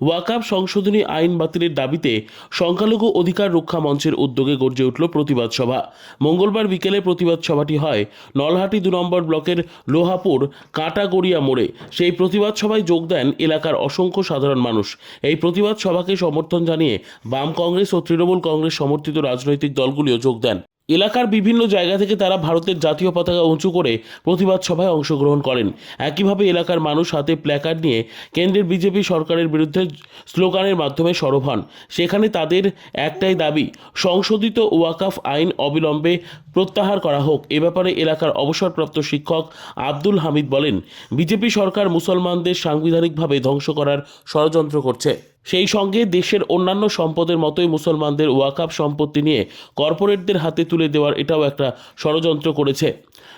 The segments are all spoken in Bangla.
ওয়াকাব সংশোধনী আইন বাতিলের দাবিতে সংখ্যালঘু অধিকার রক্ষা মঞ্চের উদ্যোগে গর্জে উঠল প্রতিবাদ সভা। মঙ্গলবার বিকেলে প্রতিবাদ সভাটি হয় নলহাটি দু নম্বর ব্লকের লোহাপুর কাঁটাগড়িয়া মোড়ে। সেই প্রতিবাদ সভায় যোগ দেন এলাকার অসংখ্য সাধারণ মানুষ। এই প্রতিবাদ সভাকে সমর্থন জানিয়ে বাম কংগ্রেস ও তৃণমূল কংগ্রেস সমর্থিত রাজনৈতিক দলগুলিও যোগ দেন। এলাকার বিভিন্ন জায়গা থেকে তারা ভারতের জাতীয় পতাকা উঁচু করে প্রতিবাদ সভায় অংশগ্রহণ করেন। একইভাবে এলাকার মানুষ হাতে প্ল্যাকার্ড নিয়ে কেন্দ্রের বিজেপি সরকারের বিরুদ্ধে স্লোগানের মাধ্যমে সরব হন। সেখানে তাদের একটাই দাবি, সংশোধিত ওয়াকাফ আইন অবিলম্বে প্রত্যাহার করা হোক। এ ব্যাপারে এলাকার অবসরপ্রাপ্ত শিক্ষক আব্দুল হামিদ বলেন, বিজেপি সরকার মুসলমানদের সাংবিধানিকভাবে ধ্বংস করার ষড়যন্ত্র করছে। সেই সঙ্গে দেশের অন্যান্য সম্পদের মতোই মুসলমানদের ওয়াকাপ সম্পত্তি নিয়ে কর্পোরেটদের হাতে তুলে দেওয়ার এটাও একটা ষড়যন্ত্র করেছে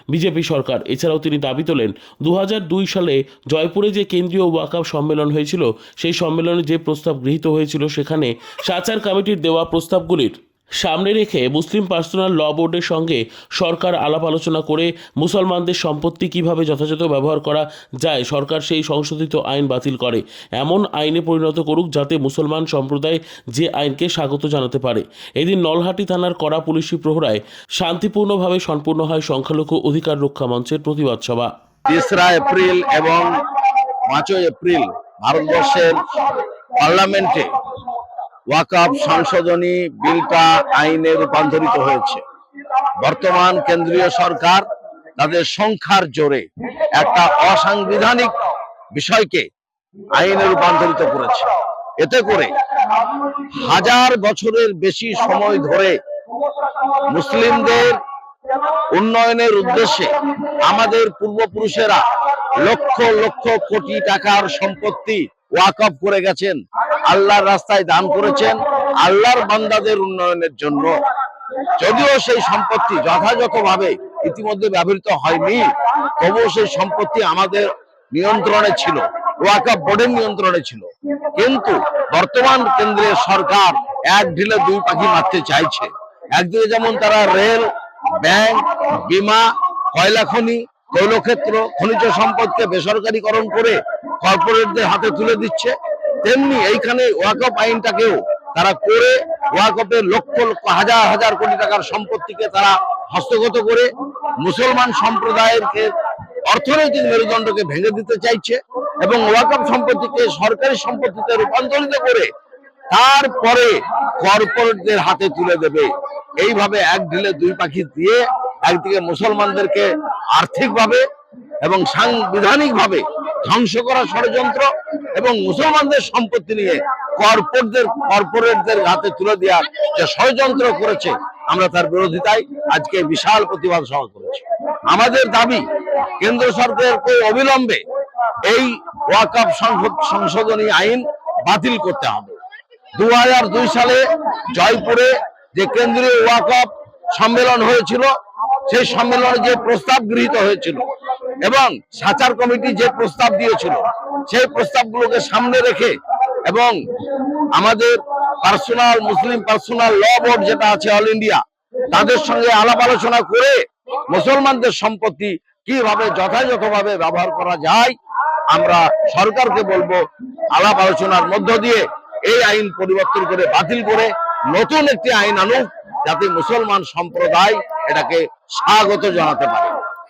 বিজেপি সরকার। এছাড়াও তিনি দাবি তোলেন দু হাজার দুই সালে জয়পুরে যে কেন্দ্রীয় ওয়াকাপ সম্মেলন হয়েছিল, সেই সম্মেলনে যে প্রস্তাব গৃহীত হয়েছিল, সেখানে সাচার কমিটির দেওয়া প্রস্তাবগুলির সামনে রেখে মুসলিম পার্সোনাল ল বোর্ডের সঙ্গে সরকার আলাপ আলোচনা করে মুসলমানদের সম্পত্তি কীভাবে যথাযথ ব্যবহার করা যায়, সরকার সেই সংশোধিত আইন বাতিল করে। এমন আইনে পরিণত করুক যাতে মুসলমান সম্প্রদায় যে আইনকে স্বাগত জানাতে পারে। এদিন নলহাটি থানার কড়া পুলিশি প্রহরায় শান্তিপূর্ণভাবে সম্পূর্ণ হয় সংখ্যালঘু অধিকার রক্ষা মঞ্চের প্রতিবাদ সভা। তেসরা এপ্রিল এবং পাঁচই এপ্রিল ভারতবর্ষের পার্লামেন্টে ওয়াকাফ সংশোধনী বিলটা আইনে রূপান্তরিত হয়েছে। বর্তমান কেন্দ্রীয় সরকার তাদের সংখ্যার জোরে একটা অসাংবিধানিক বিষয়কে আইনে রূপান্তরিত করেছে। এতে করে হাজার বছরের বেশি সময় ধরে মুসলিমদের উন্নয়নের উদ্দেশ্যে আমাদের পূর্বপুরুষেরা লক্ষ লক্ষ কোটি টাকার সম্পত্তি ওয়াকফ করে গেছেন। আল্লাহর রাস্তায় দান করেছেন আল্লাহর বান্দাদের উন্নয়নের জন্য। যদিও সেই সম্পত্তি যথাযথভাবে ইতিমধ্যে ব্যবহৃত হয়নি, তবুও সেই সম্পত্তি আমাদের নিয়ন্ত্রণে ছিল, ওয়াকফ বোর্ডের নিয়ন্ত্রণে ছিল। কিন্তু বর্তমান কেন্দ্রের সরকার এক ঢিলে দুই পাখি মারতে চাইছে। একদিকে যেমন তারা রেল, ব্যাংক, বিমা কয়লা খনি তৈলক্ষেত্র, খনিজ সম্পদকে বেসরকারীকরণ করে কর্পোরেটদের হাতে তুলে দিচ্ছে তেমনি এইখানে ওয়াকফ আইনটাকেও তারা করে ওয়াকফের লক্ষ লক্ষ, হাজার হাজার কোটি টাকার সম্পত্তিকে তারা হস্তগত করে মুসলমান সম্প্রদায়ের অর্থনৈতিক মেরুদণ্ডকে ভেঙে দিতে চাইছে এবং ওয়াকফ সম্পত্তিকে সরকারি সম্পত্তিতে রূপান্তরিত করে তারপরে কর্পোরেটদের হাতে তুলে দেবে। এইভাবে এক ঢিলে দুই পাখি দিয়ে একদিকে মুসলমানদেরকে আর্থিকভাবে এবং সাংবিধানিকভাবে ধ্বংস করা ষড়যন্ত্র এবং মুসলমানদের সম্পত্তি নিয়ে কর্পোরেটদের কর্পোরেটদের হাতে তুলে দেওয়ার যে ষড়যন্ত্র করেছে, আমরা তার বিরোধিতায় আজকে বিশাল প্রতিবাদ সভা করেছি। আমাদের দাবি, কেন্দ্র সরকারকে অবিলম্বে এই ওয়াকফ সংশোধনী আইন বাতিল করতে হবে। দু হাজার দুই সালে জয়পুরে যে কেন্দ্রীয় ওয়াকফ সম্মেলন হয়েছিল সেই সম্মেলনে যে প্রস্তাব গৃহীত হয়েছিল এবং সাচার কমিটি যে প্রস্তাব দিয়েছিল, সেই প্রস্তাবগুলোকে সামনে রেখে এবং আমাদের personal, Muslim personal law board যেটা আছে অল ইন্ডিয়া, তাদের সঙ্গে আলাপ আলোচনা করে মুসলমানদের সম্পত্তি কীভাবে যথাযথভাবে ব্যবহার করা যায়, আমরা সরকারকে বলব আলাপ আলোচনার মধ্য দিয়ে এই আইন পরিবর্তন করে বাতিল করে নতুন একটি আইন আনুক, যাতে মুসলমান সম্প্রদায় এটাকে স্বাগত জানাতে পারে।